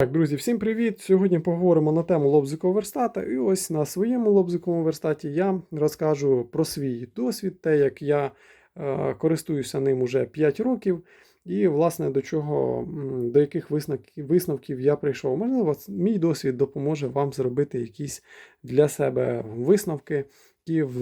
Так, друзі, всім привіт! Сьогодні поговоримо на тему лобзикового верстата. І ось на своєму лобзиковому верстаті я розкажу про свій досвід, те, як я е, користуюся ним уже 5 років, і, власне, до чого, до яких висновків, висновків я прийшов. Можливо, мій досвід допоможе вам зробити якісь для себе висновки, які в,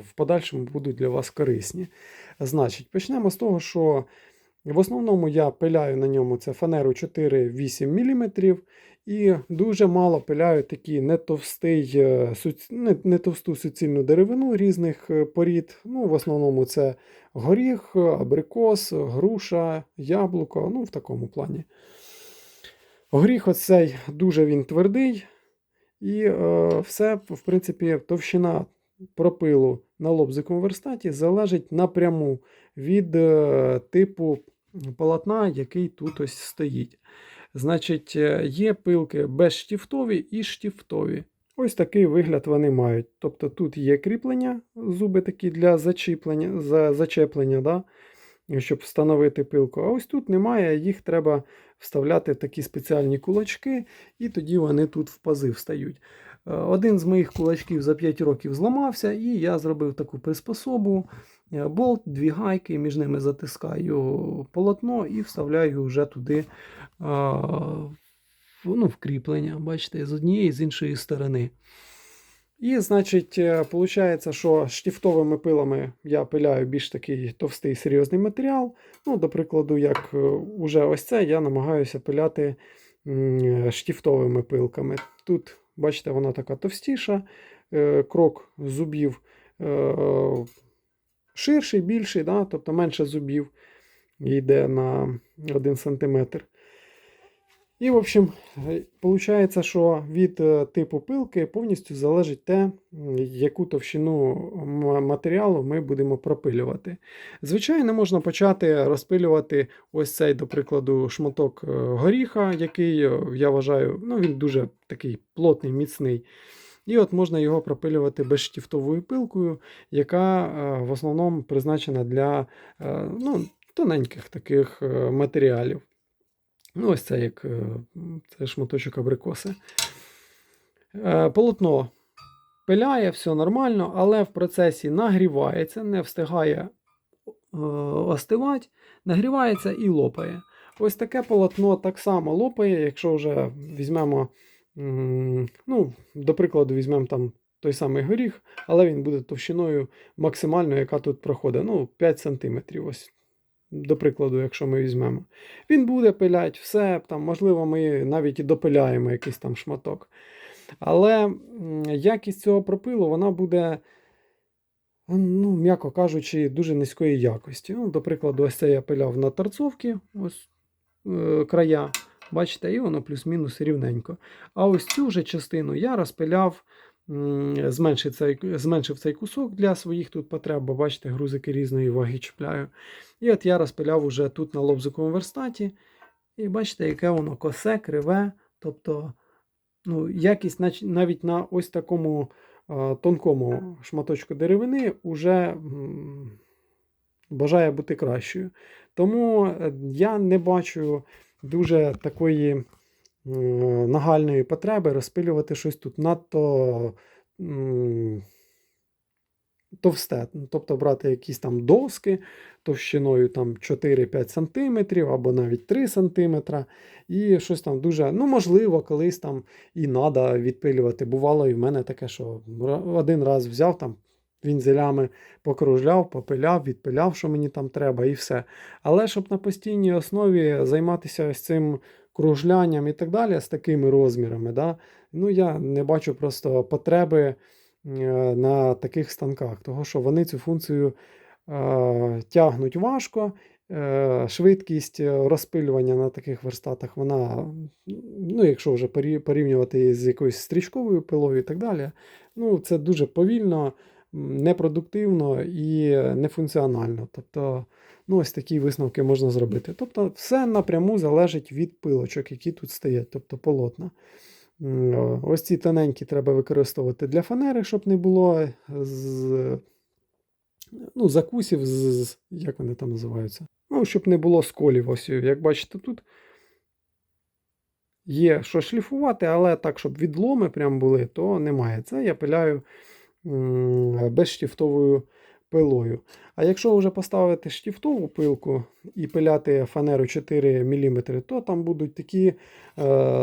в подальшому будуть для вас корисні. Значить, почнемо з того, що. В основному я пиляю на ньому це фанеру 4-8 мм і дуже мало пиляю такі не, товстий, е, не, товсту суцільну деревину різних е, порід. Ну, в основному це горіх, абрикос, груша, яблуко, ну в такому плані. Горіх оцей дуже він твердий, і е, все, в принципі, товщина пропилу на лобзиковому верстаті залежить напряму від е, типу полотна, який тут ось стоїть. Значить, е, є пилки безштифтові і штифтові. Ось такий вигляд вони мають. Тобто тут є кріплення, зуби такі для зачіплення, за, зачеплення, да? щоб встановити пилку. А ось тут немає, їх треба вставляти в такі спеціальні кулачки, і тоді вони тут в пази встають. Е, Один з моїх кулачків за 5 років зламався, і я зробив таку приспособу. Е, Болт, дві гайки, між ними затискаю полотно і вставляю вже туди ну, вкріплення, бачите, з однієї і з іншої сторони. І, значить, виходить, що штифтовими пилами я пиляю більш такий товстий серйозний матеріал. Ну, до прикладу, як е, уже ось це, я намагаюся пиляти штифтовими пилками. Тут, бачите, вона така товстіша, е, крок зубів е, ширший, більший, да? тобто менше зубів йде на 1 см. І, в общем, виходить, що від е, типу пилки повністю залежить те, яку товщину матеріалу ми будемо пропилювати. Звичайно, можна почати розпилювати ось цей, до прикладу, шматок е, горіха, який е, я вважаю, ну, він дуже такий плотний, міцний. І от можна його пропилювати безштифтовою пилкою, яка е, в основному призначена для е, ну, тоненьких таких е, матеріалів. Ну, ось це як це шматочок абрикоси. Полотно пиляє, все нормально, але в процесі нагрівається, не встигає остивати, нагрівається і лопає. Ось таке полотно так само лопає, якщо вже візьмемо, ну, до прикладу, візьмемо там той самий горіх, але він буде товщиною максимальною, яка тут проходить. Ну, 5 см. До прикладу, якщо ми візьмемо. Він буде пилять все, там, можливо, ми навіть і допиляємо якийсь там шматок. Але якість цього пропилу вона буде, ну, м'яко кажучи, дуже низької якості. Ну, до прикладу, ось це я пиляв на торцовці, ось е, края. Бачите, і воно плюс-мінус рівненько. А ось цю вже частину я розпиляв, зменшив цей, зменшив цей кусок для своїх тут потреб, бо бачите, грузики різної ваги чіпляю. І от я розпиляв уже тут на лобзиковому верстаті. І бачите, яке воно косе, криве. Тобто, ну, якість навіть на ось такому тонкому шматочку деревини вже бажає бути кращою. Тому е, я не бачу дуже такої нагальної потреби розпилювати щось тут надто товсте. Ну, Тобто брати якісь там доски товщиною там 4-5 см або навіть 3 см. І щось там дуже, ну, можливо, колись там і треба відпилювати. Бувало і в мене таке, що один раз взяв там. Вінзелями покружляв, попиляв, відпиляв, що мені там треба, і все. Але щоб на постійній основі займатися ось цим кружлянням і так далі, з такими розмірами, да, ну я не бачу просто потреби е, на таких станках, того що вони цю функцію е, тягнуть важко. е, Швидкість розпилювання на таких верстатах, вона, ну, якщо вже порівнювати з якоюсь стрічковою пилою і так далі, ну, це дуже повільно, непродуктивно і нефункціонально. Тобто, ну, ось такі висновки можна зробити. Тобто, все напряму залежить від пилочок, які тут стоять, тобто полотна. Ось ці тоненькі треба використовувати для фанери, щоб не було з, ну, закусів, з- як вони там називаються. Ну, щоб не було сколів. Ось, як бачите, тут є що шліфувати, але так, щоб відломи прям були, то немає. Це я пиляю м, безштифтовою пилою. А якщо вже поставити штифтову пилку і пиляти фанеру 4 мм, то там будуть такі е,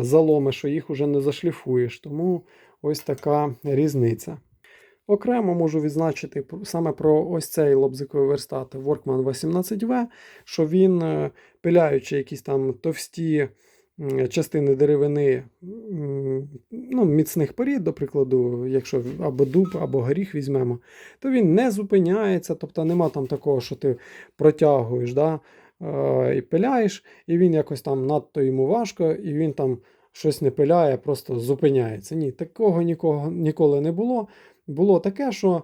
заломи, що їх вже не зашліфуєш. Тому ось така різниця. Окремо можу відзначити саме про ось цей лобзиковий верстат Workman 18V, що він, е, пиляючи якісь там товсті частини деревини ну, міцних порід, до прикладу, якщо або дуб, або горіх візьмемо, то він не зупиняється, тобто нема там такого, що ти протягуєш да, е, і пиляєш, і він якось там надто йому важко, і він там щось не пиляє, просто зупиняється. Ні, такого нікого, ніколи не було. Було таке, що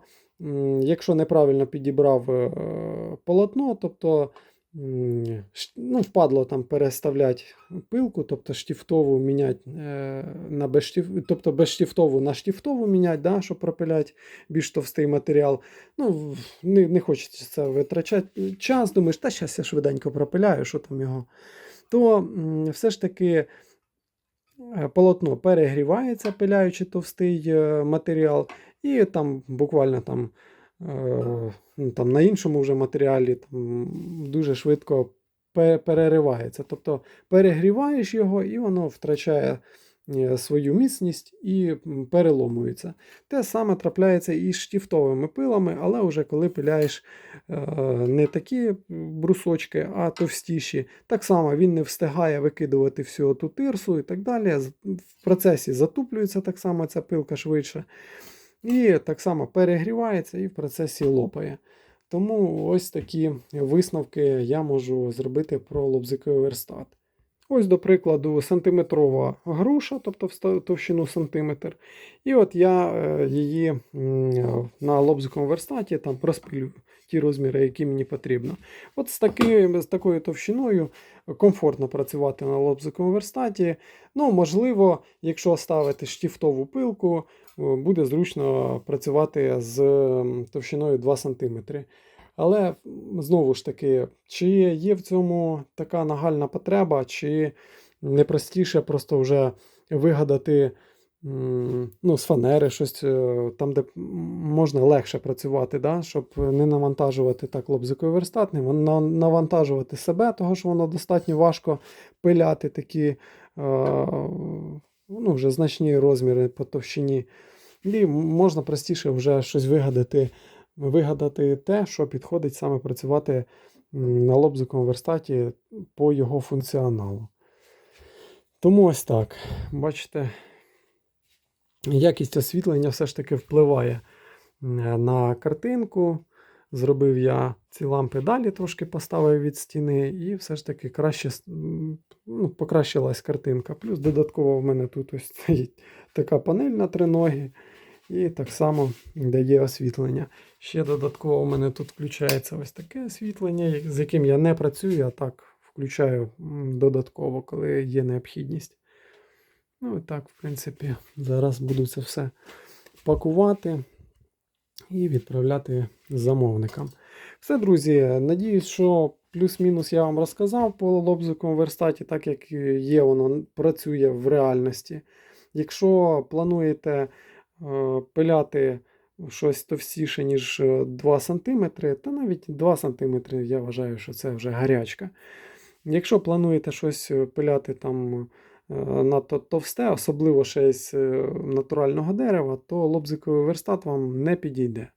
якщо неправильно підібрав е, полотно, тобто ну, впадло там переставляти пилку, тобто штифтову міняти е, на безштиф... тобто безштифтову на штифтову міняти, да, щоб пропиляти більш товстий матеріал. Ну, не, не хочеться це витрачати час, думаєш, та зараз я швиденько пропиляю, що там його. То все ж таки е, полотно перегрівається, пиляючи товстий е, матеріал, і там буквально там, там на іншому вже матеріалі там, дуже швидко переривається. Тобто перегріваєш його, і воно втрачає е, свою міцність і переломується. Те саме трапляється і з штифтовими пилами, але вже коли пиляєш е, не такі брусочки, а товстіші. Так само він не встигає викидувати всю ту тирсу і так далі. В процесі затуплюється так само ця пилка швидше. І так само перегрівається і в процесі лопає. Тому ось такі висновки я можу зробити про лобзиковий верстат. Ось, до прикладу, сантиметрова груша, тобто товщину сантиметр. І от я е, її на лобзиковому верстаті там розпилюю ті розміри, які мені потрібно. От з, таки, з такою товщиною комфортно працювати на лобзиковому верстаті. Ну, можливо, якщо ставити штифтову пилку, е, буде зручно працювати з товщиною 2 см. Але знову ж таки, чи є в цьому така нагальна потреба, чи не простіше просто вже вигадати ну, з фанери щось е, там, де можна легше працювати, да? щоб не навантажувати так лобзиковий верстат, навантажувати себе, того що воно достатньо важко пиляти такі е, ну, вже значні розміри по товщині. І можна простіше вже щось вигадати, вигадати те, що підходить саме працювати на лобзиковому верстаті по його функціоналу. Тому ось так. Бачите, якість освітлення все ж таки впливає на картинку. Зробив я ці лампи далі, трошки поставив від стіни, і все ж таки краще ну, покращилась картинка. Плюс додатково в мене тут ось стоїть така панель на три ноги. І так само дає освітлення. Ще додатково у мене тут включається ось таке освітлення, з яким я не працюю, а так включаю додатково, коли є необхідність. Ну і так, в принципі, зараз буду це все пакувати і відправляти замовникам. Все, друзі, надіюсь, що плюс-мінус я вам розказав по лобзиковому верстаті, так як є, воно працює в реальності. Якщо плануєте пиляти щось товстіше, ніж е, 2 см, та навіть 2 см, я вважаю, що це вже гарячка. Якщо плануєте щось е, пиляти там е, надто товсте, особливо ще з е, натурального дерева, то лобзиковий верстат вам не підійде.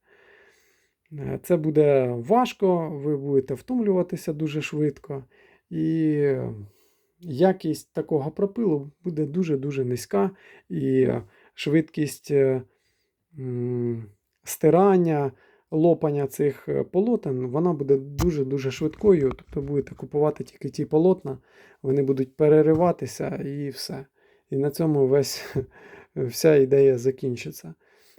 Е, Це буде важко, ви будете втомлюватися дуже швидко, і е, якість такого пропилу буде дуже-дуже низька, і е, швидкість е, стирання, лопання цих е, полотен, вона буде дуже-дуже швидкою. Тобто будете купувати тільки ті полотна, вони будуть перериватися і все. І на цьому весь, вся ідея закінчиться.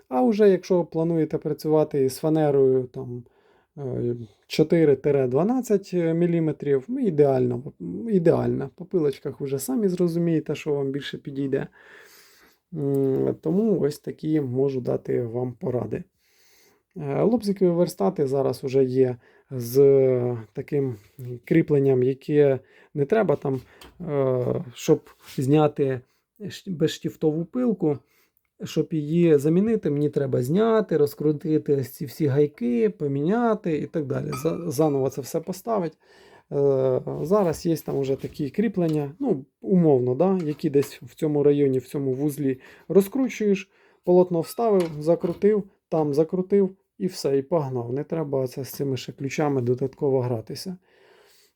А вже якщо плануєте працювати з фанерою там, е, 4-12 мм, ну, ідеально, ідеально. По пилочках вже самі зрозумієте, що вам більше підійде. Тому ось такі можу дати вам поради. Е, Лобзикові верстати зараз вже є з таким кріпленням, яке не треба там, е, щоб зняти безштифтову пилку. Щоб її замінити, мені треба зняти, розкрутити ці всі гайки, поміняти і так далі. Заново це все поставити. Е, Зараз є там вже такі кріплення, ну, умовно, да, які десь в цьому районі, в цьому вузлі розкручуєш, полотно вставив, закрутив, там закрутив і все, і погнав. Не треба це з цими ще ключами додатково гратися.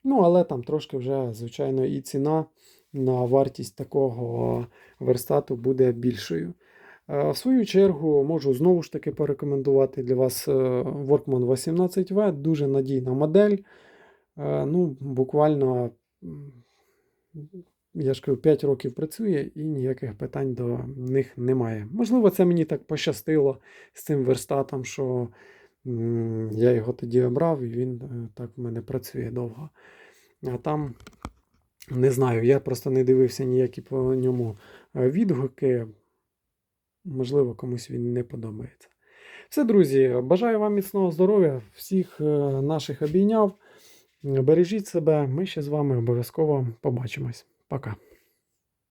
Ну, але там трошки вже, звичайно, і ціна на вартість такого верстату буде більшою. Е, В свою чергу можу знову ж таки порекомендувати для вас е, Workman 18V, дуже надійна модель. Е, Ну, буквально, я ж кажу, 5 років працює і ніяких питань до них немає. Можливо, це мені так пощастило з цим верстатом, що я його тоді обрав, і він е, так в мене працює довго. А там не знаю, я просто не дивився ніякі по ньому е, відгуки. Можливо, комусь він не подобається. Все, друзі, бажаю вам міцного здоров'я, всіх е, наших обійняв. Бережіть себе, ми ще з вами обов'язково побачимось. Пока.